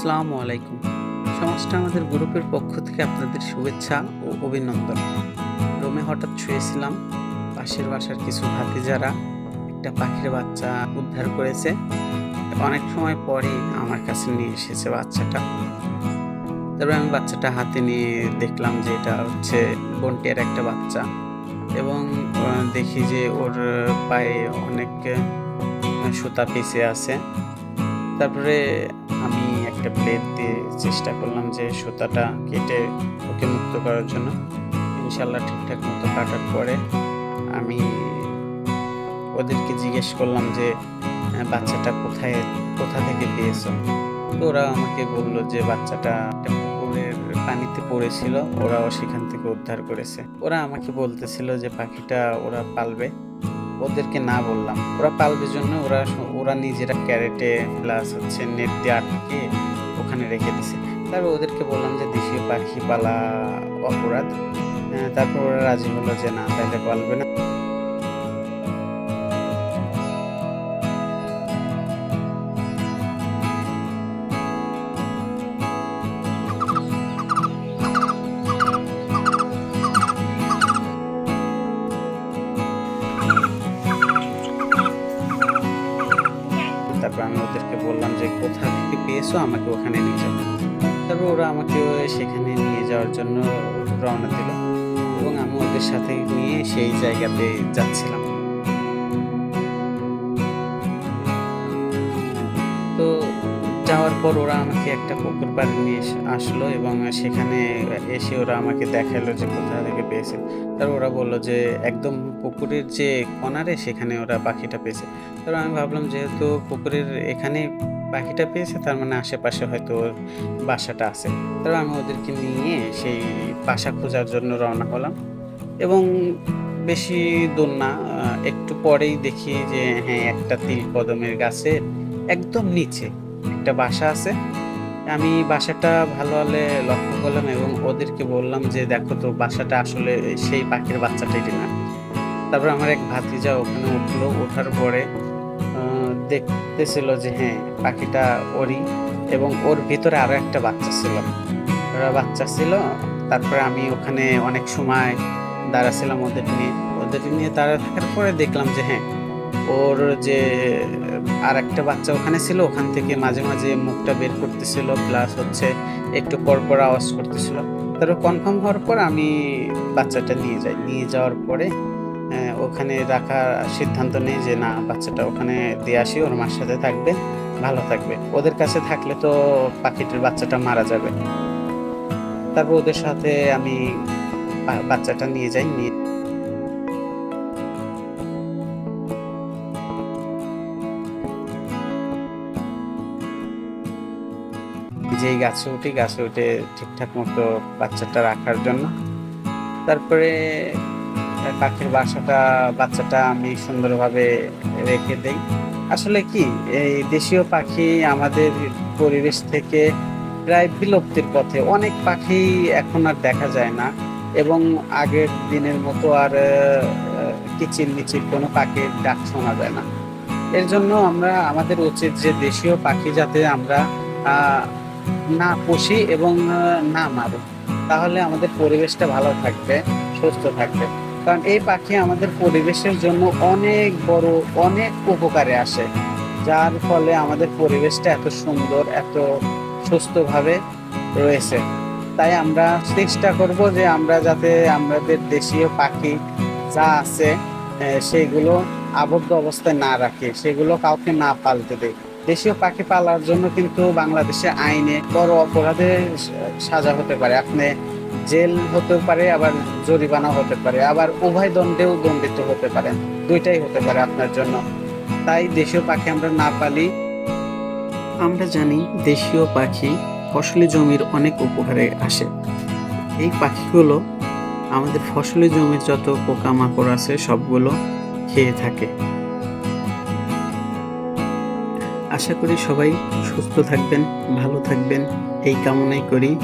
আসসালামু আলাইকুম। সমস্ত আমাদের গ্রুপের পক্ষ থেকে আপনাদের শুভেচ্ছা ও অভিনন্দন। রোমে হঠাৎ শুয়েছিলাম। পাশের বাসার কিছু ভাতিজারা একটা পাখির বাচ্চা উদ্ধার করেছে। অনেক সময় পরেই আমার কাছে নিয়ে এসেছে বাচ্চাটা। তারপরে আমি বাচ্চাটা হাতে নিয়ে দেখলাম যে এটা হচ্ছে বন্টিয়ার একটা বাচ্চা। এবং দেখি যে ওর পায়ে অনেক সুতা পিছে আছে। তারপরে আমি একটা প্লেট দিয়ে চেষ্টা করলাম যে সুতাটা কেটে ওকে মুক্ত করার জন্য। ইনশাল্লাহ ঠিকঠাক মতো কাটার পরে আমি ওদেরকে জিজ্ঞেস করলাম যে বাচ্চাটা কোথায়, কোথা থেকে পেয়েছ? তো ওরা আমাকে বলল যে, বাচ্চাটা একটা পুকুরের পানিতে পড়েছিল, ওরাও সেখান থেকে উদ্ধার করেছে। ওরা আমাকে বলতেছিল যে, পাখিটা ওরা পালবে। ওদেরকে না বললাম। ওরা পালবে জন্য ওরা ওরা নিজেরা ক্যারেটে প্লাস হচ্ছে নেট দিয়ে আটকে ওখানে রেখে দিছে। তারপর ওদেরকে বললাম যে দেশীয় পাখি পালা অপরাধ তারপর ওরা রাজি হলো যে না তাহলে পালবে না। কোথা থেকে পেয়েছ আমাকে ওখানে নিয়ে যাবে তারপর ওরা আমাকে সেখানে নিয়ে যাওয়ার জন্য রওনা দিল এবং আমি ওদের সাথে নিয়ে সেই জায়গাতে যাচ্ছিলাম। তো যাওয়ার পর ওরা আমাকে একটা পুকুর পাড়ে নিয়ে আসলো এবং সেখানে এসে ওরা আমাকে দেখাল যে কোথা থেকে পেয়েছে। তারপর ওরা বলল যে একদম পুকুরের যে কনারে সেখানে ওরা পাখিটা পেয়েছে। তারপর আমি ভাবলাম যেহেতু পুকুরের এখানে পাখিটা পেয়েছে, তার মানে আশেপাশে হয়তো ওর বাসাটা আছে। তারপর আমি ওদেরকে নিয়ে সেই বাসা খোঁজার জন্য রওনা হলাম। এবং বেশি দূর না একটু পরেই দেখি যে হ্যাঁ একটা তিল কদমের গাছের একদম নিচে একটা বাসা আছে। আমি বাসাটা ভালো হলে লক্ষ্য করলাম এবং ওদেরকে বললাম যে, দেখো তো, বাসাটা আসলে সেই পাখির বাচ্চাটাই না তারপর আমার এক ভাতিজা ওখানে উঠল, ওঠার পরে দেখতেছিল যে হ্যাঁ পাখিটা ওরই এবং ওর ভিতরে আরও একটা বাচ্চা ছিল। ওরা বাচ্চা ছিল, তারপরে আমি ওখানে অনেক সময় দাঁড়াছিলাম ওদের নিয়ে। ওদের নিয়ে দাঁড়া থাকার পরে দেখলাম যে হ্যাঁ ওর যে, আর একটা বাচ্চা ওখানে ছিল, ওখান থেকে মাঝে মাঝে মুখটা বের করতেছিল প্লাস হচ্ছে একটু পর পর আওয়াজ করতেছিল। তারপর কনফার্ম হওয়ার পর আমি বাচ্চাটা নিয়ে যাই। নিয়ে যাওয়ার পরে ওখানে রাখার সিদ্ধান্ত নেই যে, না, বাচ্চাটা ওখানে দিয়ে আসি, ওর মার সাথে থাকবে, ভালো থাকবে। ওদের কাছে থাকলে তো পাখিটির বাচ্চাটা মারা যাবে। তারপর ওদের সাথে আমি বাচ্চাটা নিয়ে যাই, নিয়ে যেই গাছে উঠি, গাছে উঠে ঠিকঠাক মতো বাচ্চাটা রাখার জন্য। তারপরে পাখির বাসাটা, বাচ্চাটা আমি সুন্দরভাবে রেখে দেই। আসলে কি, এই দেশীয় পাখি আমাদের পরিবেশ থেকে প্রায় বিলুপ্তির পথে। অনেক পাখি এখন আর দেখা যায় না এবং আগের দিনের মতো আর কিচির মিচির কোনো পাখির ডাক শোনা যায় না। এর জন্য আমরা, আমাদের উচিত যে দেশীয় পাখি যাতে আমরা না পুষি এবং না মারি। তাহলে আমাদের পরিবেশটা ভালো থাকবে, সুস্থ থাকবে। কারণ এই পাখি আমাদের পরিবেশের জন্য অনেক বড়, অনেক উপকারে আসে। যার ফলে আমাদের পরিবেশটা এত সুন্দর, এত সুস্থভাবে রয়েছে। তাই আমরা চেষ্টা করব যে আমরা যাতে আমাদের দেশীয় পাখি যা আছে সেগুলো আবদ্ধ অবস্থায় না রাখি, সেগুলো কাউকে না পালতে দেয়। দেশীয় পাখি পালার জন্য কিন্তু বাংলাদেশে আইনে বড় অপরাধে সাজা হতে পারে। আপনি জেল হতে পারে, আবার জরিমানা হতে পারে, আবার উভয় দণ্ডেও দণ্ডিত হতে পারেন দুইটাই হতে পারে আপনার জন্য। তাই দেশীয় পাখি আমরা না পালি। আমরা জানি দেশীয় পাখি ফসলি জমির অনেক উপকারে আসে। এই পাখিগুলো আমাদের ফসলি জমির যত পোকামাকড় আছে, সবগুলো খেয়ে থাকে। আশা করি সবাই সুস্থ থাকবেন, ভালো থাকবেন। এই কামনাই করি।